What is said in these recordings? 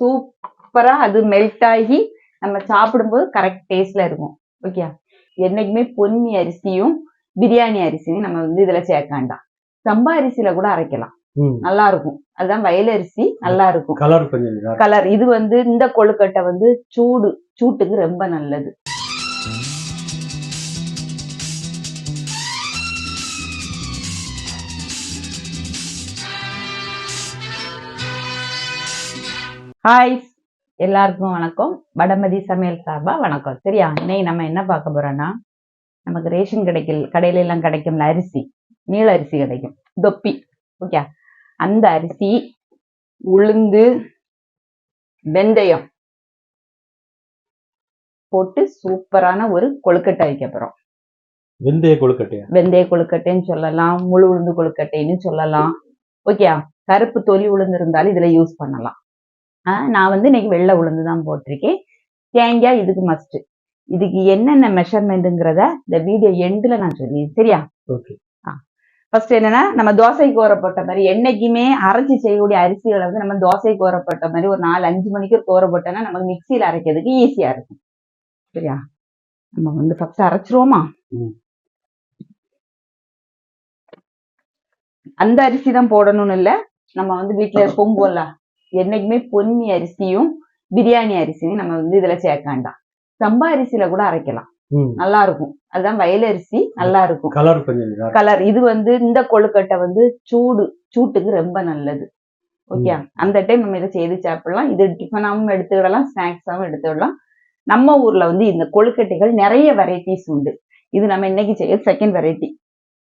சூப்பரா அது மெல்ட் ஆகி நம்ம சாப்பிடும்போது கரெக்ட் டேஸ்ட்ல இருக்கும். ஓகே என்னைக்குமே பொன்னி அரிசியும் பிரியாணி அரிசியும் நம்ம வந்து இதுல சேர்க்க வேண்டாம். சம்பா அரிசியில கூட அரைக்கலாம். நல்லா இருக்கும். அதுதான் வயல் அரிசி நல்லா இருக்கும். கலர். கலர் இது வந்து இந்த கொழுக்கட்டை வந்து சூடு சூட்டுக்கு ரொம்ப நல்லது. ஹாய் எல்லாருக்கும் வணக்கம். வடமதி சமையல் சார்பா வணக்கம். சரியா? இன்னைக்கு நம்ம என்ன பார்க்க போறோம்னா நமக்கு ரேஷன் கிடைக்கல கடையில எல்லாம் கிடைக்கும்ல அரிசி நீல அரிசி கிடைக்கும். தொப்பி. ஓகே? அந்த அரிசி உளுந்து வெந்தயம் போட்டு சூப்பரான ஒரு கொழுக்கட்டை வைக்க போறோம். வெந்தய கொழுக்கட்டையா? வெந்தய கொழுக்கட்டைன்னு சொல்லலாம் முழு உளுந்து கொழுக்கட்டைன்னு சொல்லலாம். ஓகே? கருப்பு தொலி உளுந்து இருந்தாலும் இதுல யூஸ் பண்ணலாம். நான் வந்து இன்னைக்கு வெள்ளை உளுந்து தான் போட்டிருக்கேன். தேங்காய் இதுக்கு மஸ்ட் இதுக்கு என்னென்ன மெஷர்மெண்ட்டுங்கிறத இந்த வீடியோ எண்டுல நான் சொல்லி சரியா? ஓகே ஃபர்ஸ்ட் என்னன்னா நம்ம தோசைக்கு ஊறப்பட்ட மாதிரி என்னைக்குமே அரைச்சி செய்யக்கூடிய அரிசிகளை வந்து நம்ம தோசைக்கு ஊறப்பட்ட மாதிரி ஒரு நாலு அஞ்சு மணிக்கு ஊறப்பட்டோன்னா நமக்கு மிக்சியில் அரைக்கிறதுக்கு ஈஸியா இருக்கும். சரியா? நம்ம வந்து ஃபர்ஸ்ட் அரைச்சிருவோமா. அந்த அரிசி தான் போடணும்னு இல்ல. நம்ம வந்து வீட்டுல பொங்குவோம்ல என்னைக்குமே பொன்னி அரிசியும் பிரியாணி அரிசியும் நம்ம வந்து இதுல சேர்க்க வேண்டாம். சம்பா அரிசியில கூட அரைக்கலாம். நல்லா இருக்கும் அதுதான் வயல் அரிசி நல்லா இருக்கும். கலர். கலர் இது வந்து இந்த கொழுக்கட்டை வந்து சூடு சூட்டுக்கு ரொம்ப நல்லது. ஓகே அந்த டைம் நம்ம இதை செய்து சாப்பிடலாம். இது டிஃபனாவும் எடுத்துக்கிடலாம் ஸ்நாக்ஸாவும் எடுத்துக்கிடலாம் நம்ம ஊர்ல வந்து இந்த கொழுக்கட்டைகள் நிறைய வெரைட்டிஸ் உண்டு. இது நம்ம இன்னைக்கு செய்ய செகண்ட் வெரைட்டி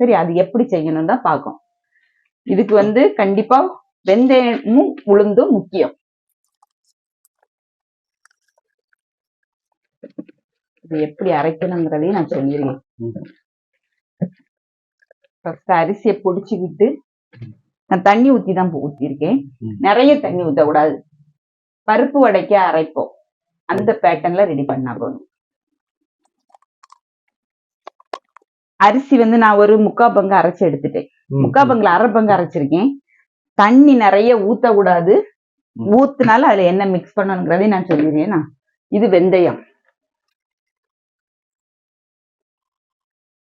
சரி அது எப்படி செய்யணும் தான் பார்க்கும் இதுக்கு வந்து கண்டிப்பா வெந்தயமும் உளுந்தும் முக்கியம். இது எப்படி அரைக்கணுங்கிறதையும் நான் சொல்லிடுவேன் ஃபர்ஸ்ட் அரிசியை பொடிச்சுக்கிட்டு நான் தண்ணி ஊத்தி தான் ஊத்திருக்கேன் நிறைய தண்ணி ஊத்தக்கூடாது. பருப்பு வடைக்க அரைப்போம். அந்த பேட்டர்ன்ல ரெடி பண்ணா போதும். அரிசி வந்து நான் ஒரு முக்கா பங்கு அரைச்சு எடுத்துட்டேன். முக்கா பங்குல அரை பங்கு அரைச்சிருக்கேன். தண்ணி நிறைய ஊத்தக்கூடாது. ம். ஊத்துனால அதுல என்ன மிக்ஸ் பண்ணணுங்கிறதையும் நான் சொல்லிடுறேன். இது வெந்தயம்.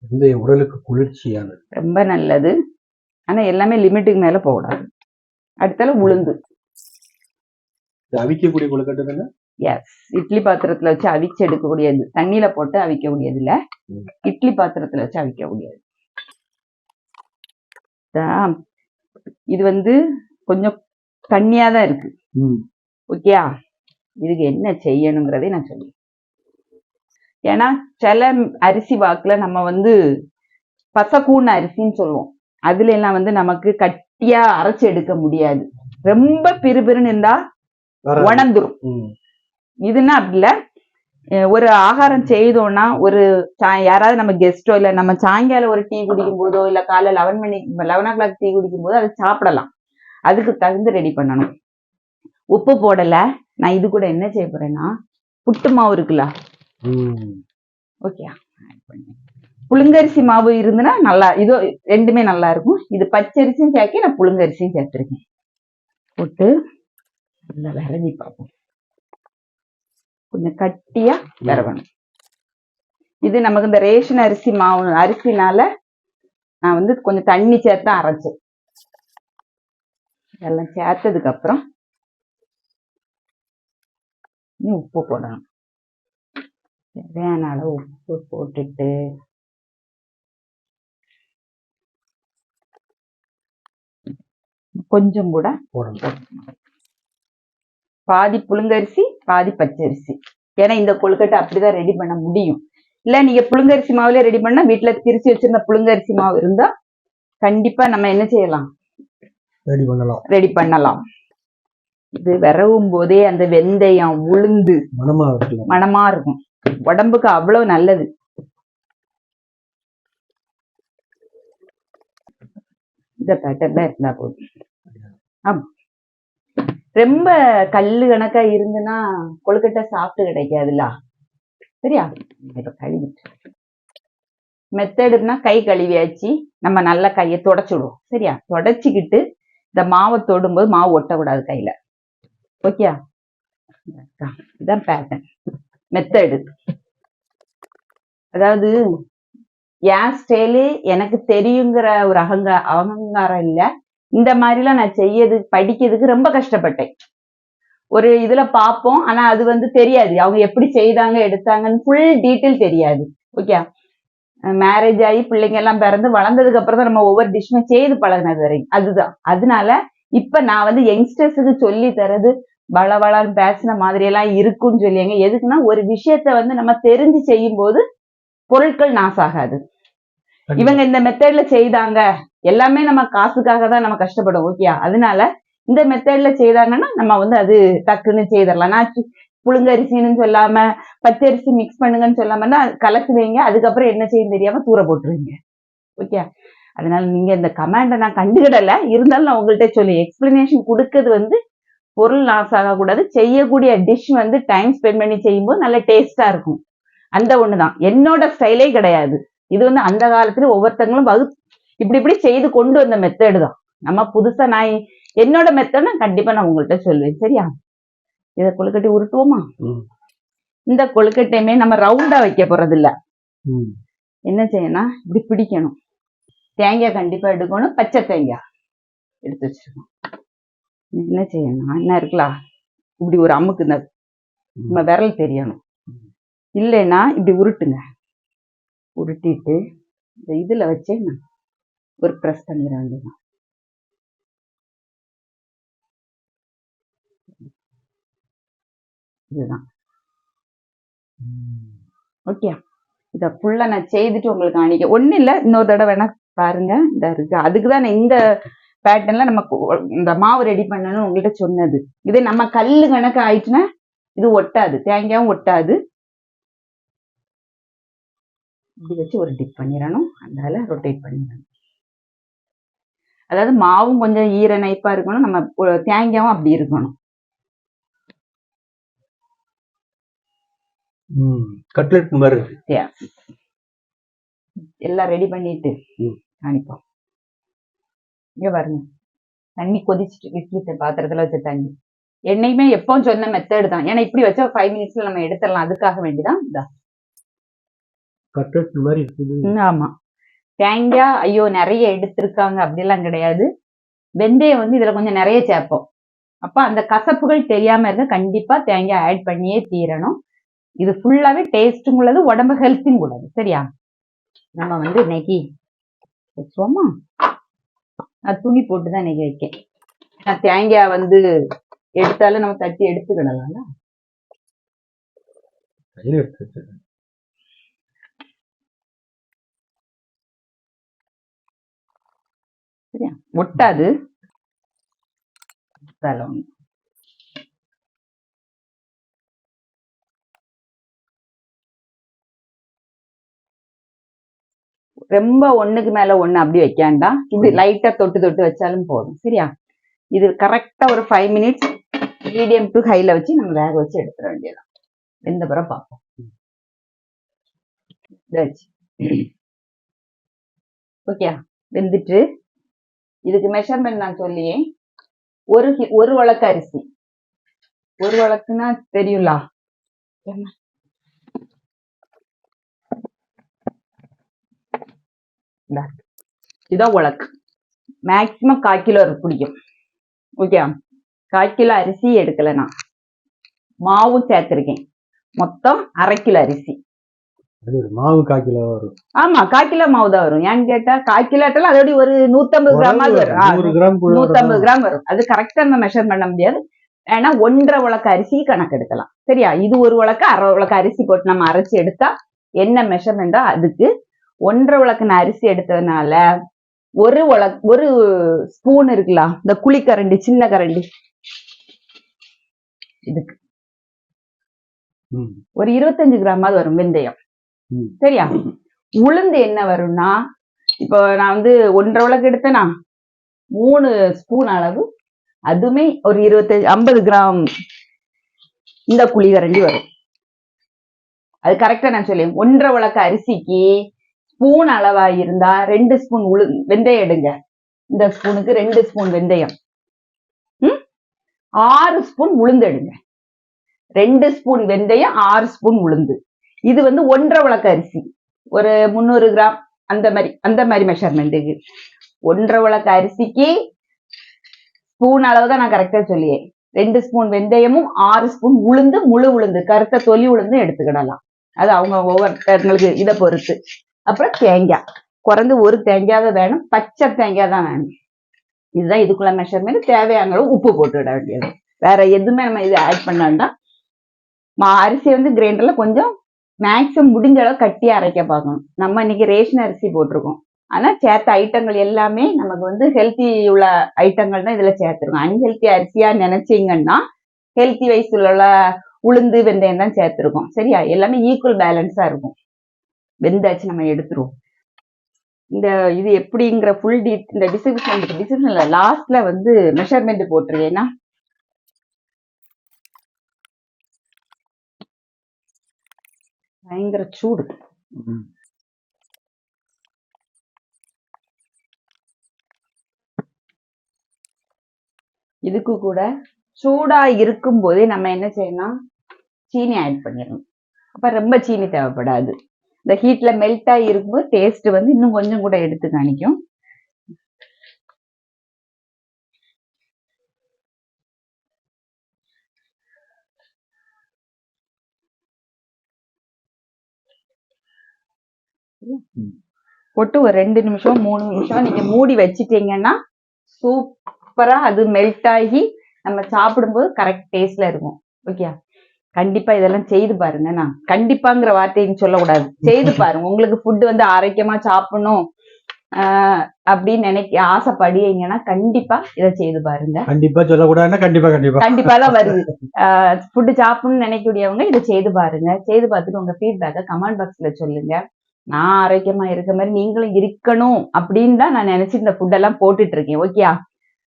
வெந்தயம் உடலுக்கு குளிர்ச்சியானது. ரொம்ப நல்லது. ஆனா எல்லாமே லிமிட்டுக்கு மேல போகக்கூடாது. அடுத்தால உளுந்து. அவிக்கக்கூடிய கொழுக்கட்டை எஸ் இட்லி பாத்திரத்துல வச்சு அவிச்சு எடுக்கக்கூடியது. தண்ணியில போட்டு அவிக்கக்கூடியது இல்ல ம். இட்லி பாத்திரத்துல வச்சு அவிக்கக்கூடியது. தான். இது வந்து கொஞ்சம் தண்ணியா தான் இருக்கு. ம். ஓகேயா? இதுக்கு என்ன செய்யணுங்கிறதை நான் சொல்லி ஏன்னா சில அரிசி வாக்குல நம்ம வந்து பசக்கூண்ண அரிசின்னு சொல்லுவோம். அதுல எல்லாம் வந்து நமக்கு கட்டியா அரைச்சு எடுக்க முடியாது. ரொம்ப பிறுபிறுன்னு இருந்தா. உணர்ந்துரும். இதுன்னா அப்படி இல்ல. ஒரு ஆகாரம் செய்தோம்னா ஒரு யாராவது நம்ம கெஸ்டோ இல்ல நம்ம சாயங்காலம் ஒரு டீ குடிக்கும் போதோ இல்ல காலைல லெவன் மணி லெவன் ஓ கிளாக் டீ குடிக்கும் போது அதை சாப்பிடலாம். அதுக்கு தகுந்து ரெடி பண்ணணும். உப்பு போடல. நான் இது கூட என்ன செய்ய போறேன்னா புட்டு மாவு இருக்குல்ல? ஓகே புழுங்கரிசி மாவு இருந்துன்னா நல்லா இதோ ரெண்டுமே நல்லா இருக்கும். இது பச்சரிசியும் சேர்க்க நான் புழுங்கரிசியும் சேர்த்திருக்கேன். போட்டு நல்லா விரவி பார்ப்போம். கொஞ்சம் கட்டியா விரவணும் இது நமக்கு இந்த ரேஷன் அரிசி மாவு அரிசினால நான் வந்து கொஞ்சம் தண்ணி சேர்த்து அரைச்சேன் இதெல்லாம் சேர்த்ததுக்கு அப்புறம் உப்பு போடணும். தேவையான அளவு உப்பு போட்டுட்டு கொஞ்சம் கூட போடணும். பாதி புழுங்கரிசி பாதி பச்சரிசி. ஏன்னா இந்த கொழுக்கட்டை அப்படிதான் ரெடி பண்ண முடியும். இல்ல நீங்க புழுங்கரிசி மாவுல ரெடி பண்ணா வீட்டுல திரிச்சு வச்சிருந்த புழுங்கரிசி மாவு இருந்தா கண்டிப்பா நம்ம என்ன செய்யலாம்? ரெடி பண்ணலாம். ரெடி பண்ணலாம். இது விரவும் போதே அந்த வெந்தயம் உளுந்து மனமா வைக்கலாம் மணமா இருக்கும். உடம்புக்கு அவ்வளவு நல்லது. இந்த பேட்டர்ல இருந்தா போதும். ஆமா. ரொம்ப கல்லு கணக்கா இருந்துன்னா கொழுக்கட்டை சாப்பிட்டு கிடைக்காதுல்ல? சரியா? இப்ப கழுவிட்டு. மெத்தடுனா கை கழுவியாச்சு. நம்ம நல்லா கையை தொடச்சிடுவோம் சரியா? தொடச்சிக்கிட்டு இந்த மாவை தொடும்போது மாவு ஒட்டக்கூடாது கையில. ஓகே இதான் பேட்டர்ன் மெத்தடு அதாவது என் ஸ்டைலு எனக்கு தெரியுங்கிற ஒரு அகங்க அகங்காரம் இல்ல. இந்த மாதிரிலாம் நான் செய்யது படிக்கிறதுக்கு ரொம்ப கஷ்டப்பட்டேன். ஒரு இதுல பார்ப்போம். ஆனா அது வந்து தெரியாது. அவங்க எப்படி செய்தாங்க எடுத்தாங்கன்னு ஃபுல் டீட்டெயில் தெரியாது. ஓகே மேரேஜ் ஆகி பிள்ளைங்க எல்லாம் பிறந்து வளர்ந்ததுக்கு அப்புறம் தான் நம்ம ஒவ்வொரு டிஷ்ஷுமே செய்து பழகினது வரைக்கும் அதுதான். அதனால இப்ப நான் வந்து யங்ஸ்டர்ஸுக்கு சொல்லி தரது வளவளன்னு பேசின மாதிரி எல்லாம் இருக்குன்னு சொல்லியாங்க எதுக்குன்னா ஒரு விஷயத்த வந்து நம்ம தெரிஞ்சு செய்யும் போது பொருட்கள் நாசாகாது. இவங்க இந்த மெத்தட்ல செய்தாங்க. எல்லாமே நம்ம காசுக்காக தான் நம்ம கஷ்டப்படும் ஓகேயா அதனால இந்த மெத்தட்ல செய்தாங்கன்னா நம்ம வந்து அது டக்குன்னு செய்திடலாம். நான் புழுங்கரிசின்னு சொல்லாம பச்சரிசி மிக்ஸ் பண்ணுங்கன்னு சொல்லாம கலக்குவீங்க அதுக்கப்புறம் என்ன செய்யும் தெரியாம தூர போட்டுருவீங்க. ஓகே அதனால நீங்க இந்த கமாண்டை நான் கண்டுகிடல. இருந்தாலும் நான் உங்கள்கிட்ட சொல்லி எக்ஸ்பிளனேஷன் கொடுக்கறது வந்து பொருள் லாஸ் ஆகக்கூடாது. செய்யக்கூடிய டிஷ் வந்து டைம் ஸ்பெண்ட் பண்ணி செய்யும்போது நல்ல டேஸ்டா இருக்கும். அந்த ஒண்ணுதான். என்னோட ஸ்டைலே கிடையாது. இது வந்து அந்த காலத்துல ஒவ்வொருத்தங்களும் வகு இப்படி இப்படி செய்து கொண்டு வந்த மெத்தடு தான். நம்ம புதுசா நான் என்னோட மெத்தட் நான் கண்டிப்பா நான் உங்கள்கிட்ட சொல்லுவேன் சரியா? இதை கொழுக்கட்டை உருட்டுவோமா. இந்த கொழுக்கட்டையுமே நம்ம ரவுண்டா வைக்க போறது இல்ல. என்ன செய்யணும் இப்படி பிடிக்கணும். தேங்காய் கண்டிப்பா எடுக்கணும். பச்சை தேங்காய் எடுத்து வச்சிருக்கணும். என்ன செய்யணும்? என்ன இருக்கலாம் இப்படி ஒரு அமுக்கு இந்த நம்ம விரல் தெரியணும். இல்லைன்னா இப்படி உருட்டுங்க. உருட்டிட்டு இந்த இதுல வச்சு நான் ஒரு ப்ரெஸ் பண்ணிட வேண்டியதான் இதுதான். ஓகே இதை ஃபுல்லா நான் செய்துட்டு உங்களுக்கு காணிக்க ஒண்ணும் இல்ல இன்னொரு தடவை வேணா பாருங்க. இந்த இருக்கு அதுக்கு தான் நான் இந்த பேட்டர்ன்ல நம்ம இந்த மாவு ரெடி பண்ணணும்னு உங்கள்கிட்ட சொன்னது. இதே நம்ம கல்லு கணக்கு ஆயிடுச்சுன்னா இது ஒட்டாது. தேங்காயும் ஒட்டாது. இப்படி வச்சு ஒரு டிப் பண்ணிடணும். அதனால ரொட்டேட் பண்ணிடணும். அதாவது மாவும் கொஞ்சம் ஈர நைப்பா இருக்கணும். நம்ம தேங்காயும் அப்படி இருக்கணும். கட்லெட் மாதிரி இருக்கு. எல்லாம் ரெடி பண்ணிட்டு. காணிப்போம் இங்க பாருங்க. தண்ணி கொதிச்சுட்டு இட்லி பாத்திரத்துல வச்ச தண்ணி. என்னையுமே எப்பவும் சொன்ன மெத்தட் தான். ஏன்னா இப்படி வச்சா ஃபைவ் மினிட்ஸ்ல நம்ம எடுத்துடலாம். அதுக்காக வேண்டிதான். இதா கட்லெட் மாதிரி இருக்குது ஆமா. தேங்காய் ஐயோ நிறைய எடுத்திருக்காங்க. அப்படிலாம் கிடையாது. வெந்தயம் வந்து இதுல கொஞ்சம் நிறைய சேர்ப்போம். அப்போ அந்த கசப்புகள் தெரியாம இருக்க கண்டிப்பா தேங்காய் ஆட் பண்ணியே தீரணும். இது ஃபுல்லாவே டேஸ்ட்டும் உள்ளது உடம்பு ஹெல்த்தும் உள்ளது. சரியா? நம்ம வந்து இன்னைக்கு வச்சுவோமா நான் துணி போட்டு தான் இன்னைக்கு வைக்கேன். நான் தேங்காய் வந்து எடுத்தாலும் நம்ம தட்டி எடுத்துக்கிடலாம்ல. சரியா? ஒட்டாது. ரொம்ப ஒண்ணுக்கு மேல ஒண்ணு அப்படி வைக்காண்டாம் இப்படி லைட்டா தொட்டு தொட்டு வச்சாலும் போதும். சரியா? இது கரெக்டா ஒரு ஃபைவ் மினிட்ஸ் மீடியம் டு ஹைல வச்சு நம்ம வேக வச்சு எடுத்துட வேண்டியதான் வெந்த பிறகு பார்ப்போம். ஓகே வெந்துட்டு இதுக்கு மெஷர்மெண்ட் நான் சொல்லியே. ஒரு ஒரு வழக்கு அரிசி. ஒரு வழக்குன்னா தெரியும்ல. இதான் உலக்கு மேக்சிமம் கால் கிலோ பிடிக்கும். ஓகே கால் கிலோ அரிசி எடுக்கல நான் மாவும் சேர்த்திருக்கேன். மொத்தம் அரை கிலோ அரிசி. மாவு கால் கிலோ வரும். ஆமா கால் கிலோ மாவு தான் வரும். ஏன்னு கேட்டா கால் கிலோட்டாலும் அதோட ஒரு நூத்தம்பது கிராமாவது வரும். நூத்தம்பது. கிராம் வரும். அது கரெக்டா நம்ம மெஷர் பண்ண முடியாது. ஏன்னா ஒன்றரை உலக்க அரிசி கணக்கு எடுக்கலாம். சரியா? இது ஒரு உலக்க அரை உலக்க அரிசி போட்டு நம்ம அரைச்சி எடுத்தா என்ன மெஷர்மெண்டோ அதுக்கு? ஒன்றரை உலக்கின அரிசி எடுத்ததுனால ஒரு உலக் ஒரு ஸ்பூன் இருக்குல்ல இந்த குழிக்கரண்டி சின்ன கரண்டி. இதுக்கு. ஒரு இருபத்தஞ்சு கிராமாவது வரும் வெந்தயம். சரியா? உளுந்து என்ன வரும்னா இப்போ நான் வந்து ஒன்றரை உலக்கு எடுத்தேனா? மூணு ஸ்பூன் அளவு அதுவுமே ஒரு இருபத்தஞ்சு ஐம்பது கிராம் இந்த குழிகரண்டி வரும். அது கரெக்டா நான் சொல்லேன் ஒன்றரை உலக்க அரிசிக்கு ஸ்பூன் அளவா இருந்தா ரெண்டு ஸ்பூன் உளு வெந்தயம் எடுங்க. இந்த ஸ்பூனுக்கு ரெண்டு ஸ்பூன் வெந்தயம். ம்? ஆறு ஸ்பூன் உளுந்து எடுங்க. ரெண்டு ஸ்பூன் வெந்தயம் ஆறு ஸ்பூன் உளுந்து. இது வந்து ஒன்றரை விளக்கு அரிசி. ஒரு முந்நூறு கிராம் அந்த மாதிரி அந்த மாதிரி மெஷர்மெண்ட்டுக்கு ஒன்றரை விளக்கு அரிசிக்கு ஸ்பூன் அளவு தான் நான் கரெக்டா சொல்லியேன் ரெண்டு ஸ்பூன் வெந்தயமும் ஆறு ஸ்பூன் உளுந்து முழு உளுந்து கருத்த தொலி உளுந்து எடுத்துக்கிடலாம். அது அவங்க ஒவ்வொருத்தங்களுக்கு இதை பொறுத்து. அப்புறம் தேங்காய். குறைந்து ஒரு தேங்காய் வேணும். பச்சை தேங்காய் தான் வேணும். இதுதான் இதுக்குள்ள மெஷர்மெண்ட் தேவையான அளவு உப்பு போட்டுவிட வேண்டியது. வேற எதுவுமே நம்ம இது ஆட் பண்ண வேண்டாம். மா அரிசி வந்து கிரைண்டர்ல கொஞ்சம் மேக்ஸிமம் முடிஞ்ச அளவு கட்டி அரைக்க பார்க்கணும். நம்ம இன்னைக்கு ரேஷன் அரிசி போட்டிருக்கோம். ஆனால் சேர்த்த ஐட்டங்கள் எல்லாமே நமக்கு வந்து ஹெல்த்தி உள்ள ஐட்டங்கள் தான் இதில் சேர்த்துருக்கோம். அன்ஹெல்த்தி அரிசியா நினைச்சீங்கன்னா ஹெல்த்தி வைஸ் உள்ள உளுந்து வெந்தயம் தான் சேர்த்துருக்கோம். சரியா? எல்லாமே ஈக்குவல் பேலன்ஸாக இருக்கும். வெந்தாச்சு நம்ம எடுத்துருவோம். இந்த இது எப்படிங்கிற ஃபுல் டீ இந்த டிஸ்கிரிப்ஷன் டிஸ்கிரிப்ஷன்ல லாஸ்ட்ல வந்து மெஷர்மெண்ட் போட்டிருக்கேன்னா பயங்கர சூடு. இதுக்கு கூட சூடா இருக்கும் போதே நம்ம என்ன செய்யணும் சீனி ஆட் பண்ணிடணும் அப்ப ரொம்ப சீனி தேவைப்படாது இந்த ஹீட்ல மெல்ட் ஆகி இருக்கும்போது டேஸ்ட் வந்து இன்னும் கொஞ்சம் கூட எடுத்து காணிக்கும் போட்டு ஒரு ரெண்டு நிமிஷம் மூணு நிமிஷம் நீங்க மூடி வச்சிட்டீங்கன்னா சூப்பரா அது மெல்ட் ஆகி நம்ம சாப்பிடும்போது கரெக்ட் டேஸ்ட்ல இருக்கும். ஓகே கண்டிப்பா இதெல்லாம் செய்து பாருங்க. நான் கண்டிப்பாங்கிற வார்த்தைன்னு சொல்லக்கூடாது. செய்து பாருங்க. உங்களுக்கு ஃபுட் வந்து ஆரோக்கியமா சாப்பிடணும் அப்படின்னு நினைக்க ஆசைப்படுவீங்கன்னா கண்டிப்பா இதை செய்து பாருங்க. கண்டிப்பா சொல்லக்கூடாதுன்னா கண்டிப்பா கண்டிப்பா. கண்டிப்பா தான் வருது ஃபுட் சாப்பிடணும்னு நினைக்கக்கூடியவங்க இதை செய்து பாருங்க. செய்து பார்த்துட்டு உங்க ஃபீட்பேக்கை கமெண்ட் பாக்ஸ்ல சொல்லுங்க. நான் ஆரோக்கியமா இருக்க மாதிரி நீங்களும் இருக்கணும் அப்படின்னு தான் நான் நினைச்சு இந்த ஃபுட் எல்லாம் போட்டுட்டு இருக்கேன். ஓகேயா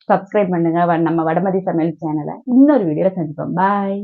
சப்ஸ்கிரைப் பண்ணுங்க. நம்ம வடமதி சமையல் சேனலை இன்னொரு வீடியோல சந்திப்போம். பாய்